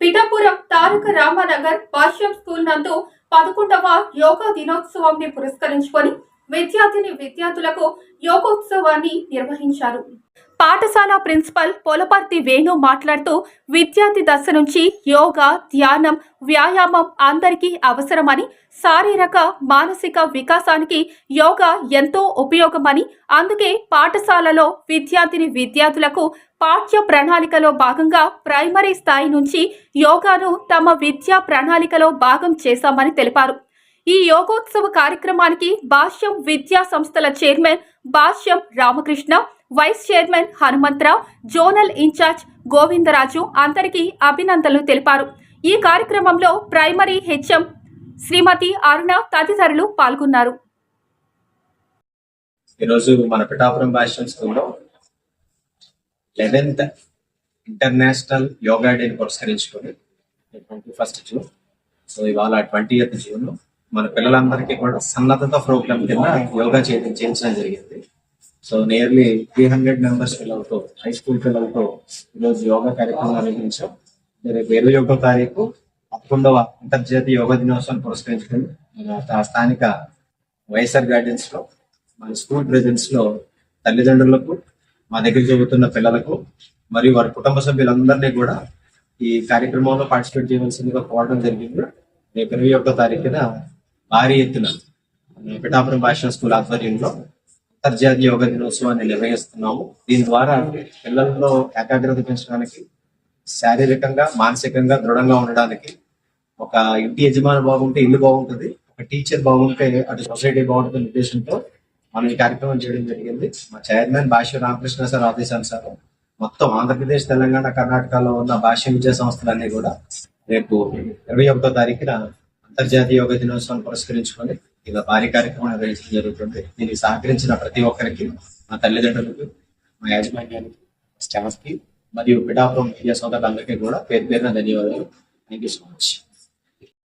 Pithapuram Taraka Ramanagar Bhashyam school నందు పదకొండవ యోగా దినోత్సవాన్ని పురస్కరించుకొని విద్యార్థిని విద్యార్థులకు యోగోత్సవాన్ని నిర్వహించారు. పాఠశాల ప్రిన్సిపల్ పొలపర్తి వేణు మాట్లాడుతూ విద్యార్థి దశ నుంచి యోగా ధ్యానం వ్యాయామం అందరికీ అవసరమని శారీరక మానసిక వికాసానికి యోగా ఎంతో ఉపయోగమని అందుకే పాఠశాలలో విద్యార్థిని విద్యార్థులకు పాఠ్య ప్రణాళికలో భాగంగా ప్రైమరీ స్థాయి నుంచి యోగాను తమ విద్యా ప్రణాళికలో భాగం చేశామని తెలిపారు. ఈ యోగోత్సవ కార్యక్రమానికి భాష్యం విద్యా సంస్థల chairman Bhashyam Ramakrishna vice chairman Hanumantha Rao zonal in-charge Govindaraju అందరికీ అభినందనలు తెలిపారు. ఈ కార్యక్రమంలో ప్రైమరీ హెచ్ఎం శ్రీమతి అరుణ తదితరులు పాల్గొన్నారు. ఈరోజు మన పిఠాపురం భాష్యం స్కూల్లో లెవెన్త్ ఇంటర్నేషనల్ యోగా డేని పురస్కరించుకొని ట్వంటీ ఫస్ట్ జూన్. సో ఇవాళ ట్వంటీ ఎయిత్ జూన్ మన పిల్లలందరికీ కూడా సన్నద్ధత ప్రోగ్రామ్ కింద యోగా చేయడం చేయించడం జరిగింది. So nearly three hundred members పిల్లలతో హై స్కూల్ పిల్లలతో ఈరోజు యోగా కార్యక్రమం నిర్వహించాం. రేపు ఇరవై ఒకటో తారీఖు పదకొండవ అంతర్జాతీయ యోగా దినోత్సవం పురస్కరించుకొని మన స్థానిక వైఎస్ఆర్ గార్డెన్స్లో మన స్కూల్ ప్రెజెన్స్లో తల్లిదండ్రులకు మా దగ్గర చదువుతున్న పిల్లలకు మరియు వారి కుటుంబ సభ్యులందరినీ కూడా ఈ కార్యక్రమంలో పార్టిసిపేట్ చేయవలసిందిగా కోరడం జరిగింది. రేపు ఇరవై ఒకటో తారీఖున భారీ ఎత్తున పిఠాపురం భాషా స్కూల్ ఆధ్వర్యంలో అంతర్జాతీయ యోగ దినోత్సవాన్ని నిర్వహిస్తున్నాము. దీని ద్వారా పిల్లల్లో ఏకాగ్రత పెంచడానికి శారీరకంగా మానసికంగా దృఢంగా ఉండడానికి ఒక ఇంటి యజమాని బాగుంటే ఇల్లు బాగుంటుంది ఒక టీచర్ బాగుంటే అటు సొసైటీ బాగుంటుంది ఉద్దేశంతో మనం ఈ కార్యక్రమం చేయడం జరిగింది. మా చైర్మన్ భాష్య రామకృష్ణ సార్ ఆదేశానుసారం మొత్తం ఆంధ్రప్రదేశ్ తెలంగాణ కర్ణాటకలో ఉన్న భాష్య విద్యా సంస్థలన్నీ కూడా రేపు ఇరవై ఒకటో తారీఖున అంతర్జాతీయ యోగ దినోత్సవం పురస్కరించుకొని ఇలా భారీ కార్యక్రమం నిర్వహించడం జరుగుతుంది. దీనికి సహకరించిన ప్రతి ఒక్కరికి మా తల్లిదండ్రులకు మా యాజమాన్యానికి స్టాఫ్కి మరియు పిఠాపురం మీడియా సోదరులందరికీ కూడా పేరు పేరున ధన్యవాదాలు. Thank you so much